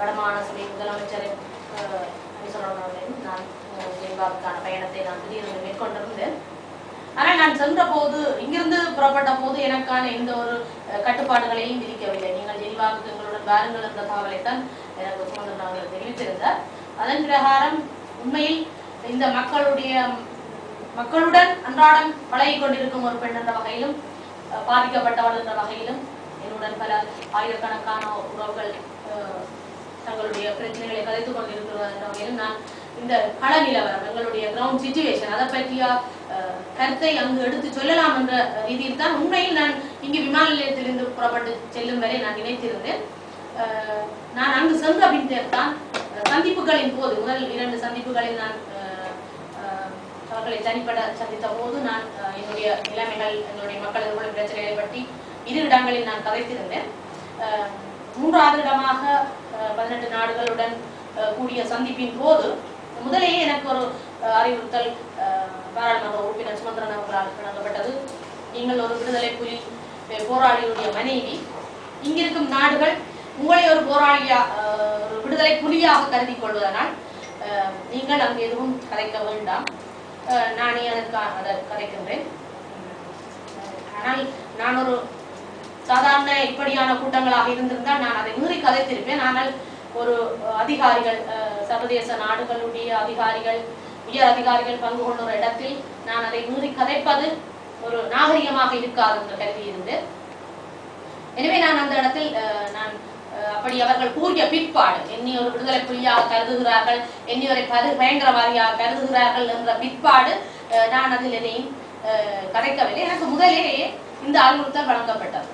வடமாகாண சபை முதலமைச்சர் அவர்களின் நான் அஹ், பயணத்தை நான் திடீரென்று மேற்கொண்டிருந்தேன் ஆனால் நான் சென்ற போது இங்கிருந்து புறப்பட்ட போது எனக்கான எந்த ஒரு கட்டுப்பாடுகளையும் விதிக்கவில்லை. நீங்கள் ஜெனிவாவுக்கு எங்களுடன் வாருங்கள் என்ற தகவலைத்தான் எனக்கு சுமந்திரன் தெரிவித்திருந்தார். அதன் பிரகாரம் உண்மையில் இந்த மக்களுடைய மக்களுடன் அன்றாடம் பழகி கொண்டிருக்கும் ஒரு பெண் என்ற வகையிலும் பாதிக்கப்பட்டவள் என்ற வகையிலும் என்னுடன் பல ஆயிரக்கணக்கான உறவுகள் அஹ், தங்களுடைய பிரச்சனைகளை கதைத்துக் கொண்டிருக்கிறார்கள். என்ற நான் இந்த கள நிலவரம் எங்களுடைய கிரவுண்ட் சுச்சுவேஷன் அதை பற்றிய கருத்தை அங்கு எடுத்து சொல்லலாம் என்ற ரீதியில் தான் உண்மையில் நான் இங்கு விமான நிலையத்திலிருந்து புறப்பட்டு செல்லும் வரை நான் நினைத்திருந்தேன். நான் அங்கு சென்ற பின் தான் சந்திப்புகளின் போது முதல் இரண்டு சந்திப்புகளில் நான் அவர்களை தனிப்பட சந்தித்த போது நான் என்னுடைய நிலைமைகள் என்னுடைய மக்கள் எதிர்கொள்ளும் பிரச்சனைகளை பற்றி இரு இடங்களில் நான் கதைத்திருந்தேன். மூன்றாவது இடமாக பதினெட்டு நாடுகளுடன் கூடிய சந்திப்பின் போது முதலேயே எனக்கு ஒரு அறிவுறுத்தல் பாராளுமன்ற உறுப்பினர் சுமந்திரன் அவர்களால் வழங்கப்பட்டது. நீங்கள் ஒரு விடுதலை புலி போராளியுடைய மனைவி. இங்கிருக்கும் நாடுகள் உங்களை ஒரு போராளியா ஒரு விடுதலை புலியாக கருதி கொள்வதனால் அஹ், நீங்கள் அங்கு எதுவும் கதைக்க வேண்டாம். நானே அதற்கு அதை கதைக்கின்றேன் ஆனால் நான் ஒரு சாதாரண இப்படியான கூட்டங்களாக இருந்திருந்தால் நான் அதை மீறி கதைத்திருப்பேன். ஆனால் ஒரு அதிகாரிகள் அஹ், சர்வதேச நாடுகளுடைய அதிகாரிகள் உயர் அதிகாரிகள் பங்கு கொண்ட ஒரு இடத்தில் நான் அதை மீறி கதைப்பது ஒரு நாகரிகமாக இருக்காது என்று கருதி இருந்து எனவே நான் அந்த இடத்தில் அஹ், நான் அஹ், அப்படி அவர்கள் கூறிய பிற்பாடு என்னை ஒரு விடுதலை புலியாக கருதுகிறார்கள் என்னை ஒரு பரு பயங்கரவாதியாக கருதுகிறார்கள் என்ற பிற்பாடு அஹ், நான் அதில் எதையும் கதைக்கவில்லை. எனக்கு முதலே இந்த அறிவுறுத்தல் வழங்கப்பட்டது.